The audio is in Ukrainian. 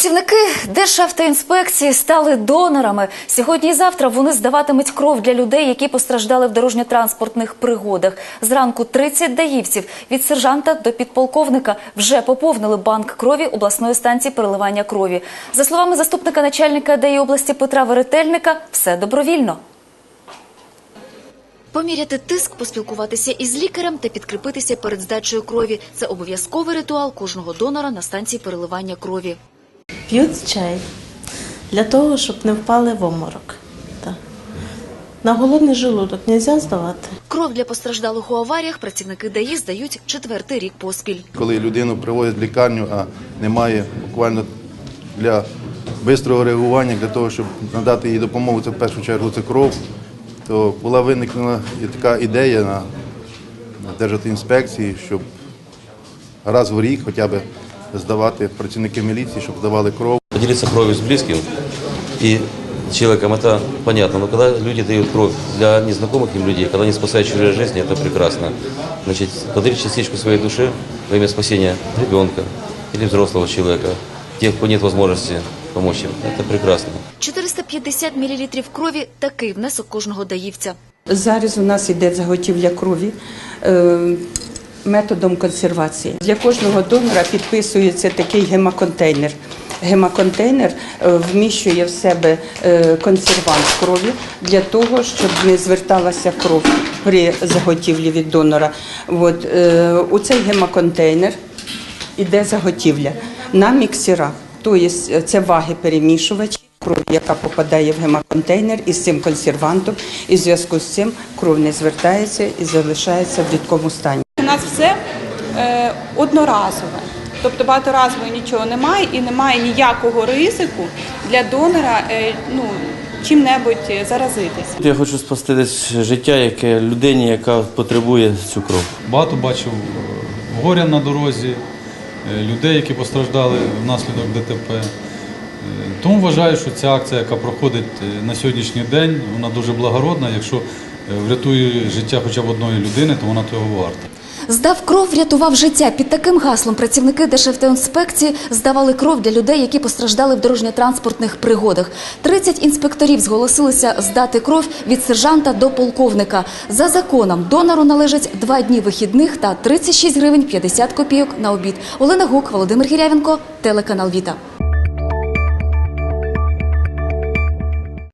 Працівники Державтоінспекції стали донорами. Сьогодні і завтра вони здаватимуть кров для людей, які постраждали в дорожньо-транспортних пригодах. Зранку 30 даївців від сержанта до підполковника вже поповнили банк крові обласної станції переливання крові. За словами заступника начальника ДАІ області Петра Веретельника, все добровільно. Поміряти тиск, поспілкуватися із лікарем та підкріпитися перед здачею крові – це обов'язковий ритуал кожного донора на станції переливання крові. П'ють чай для того, щоб не впали в оморок. Так. На голодний желудок не можна здавати. Кров для постраждалих у аваріях працівники ДАІ здають четвертий рік поспіль. Коли людину привозять в лікарню, а немає буквально для швидкого реагування, для того, щоб надати їй допомогу, це в першу чергу це кров, то була виникнена і така ідея на, на Держатоінспекції, щоб раз в рік хоча б здавати працівники міліції, щоб здавали кров. Поделиться кровью с близким и человеком, это понятно. Но когда люди дают кровь для незнакомых им людей, когда они спасают чужие жизни, это прекрасно. Значит, подарить частичку своей души во имя спасения ребенка или взрослого человека, тех, кто нет возможности помочь им, это прекрасно. 450 мл крові – такий внесок кожного даївця. Зараз у нас йде заготівля крові е, методом консервації. Для кожного донора підписується такий гемоконтейнер. Гемоконтейнер е, вміщує в себе е, консервант крові для того, щоб не зверталася кров при заготівлі від донора. От, е, у цей гемоконтейнер іде заготівля на міксерах. Тобто це ваги перемішувачі. Кров, яка попадає в гемоконтейнер із цим консервантом, і в зв'язку з цим кров не звертається і залишається в рідкому стані. У нас все е, одноразове, тобто багаторазово нічого немає і немає ніякого ризику для донора е, ну, чим-небудь заразитися. Я хочу спасти десь життя, яке людині, яка потребує цю кров. Багато бачив е, горя на дорозі, людей, які постраждали внаслідок ДТП. Тому вважаю, що ця акція, яка проходить на сьогоднішній день, вона дуже благородна. Якщо врятує життя хоча б одної людини, то вона того варта. Здав кров, врятував життя. Під таким гаслом працівники Державтоінспекції здавали кров для людей, які постраждали в дорожньо-транспортних пригодах. 30 інспекторів зголосилися здати кров від сержанта до полковника. За законом донору належать два дні вихідних та 36 гривень 50 копійок на обід. Олена Гук, Володимир Гірявенко, телеканал Віта.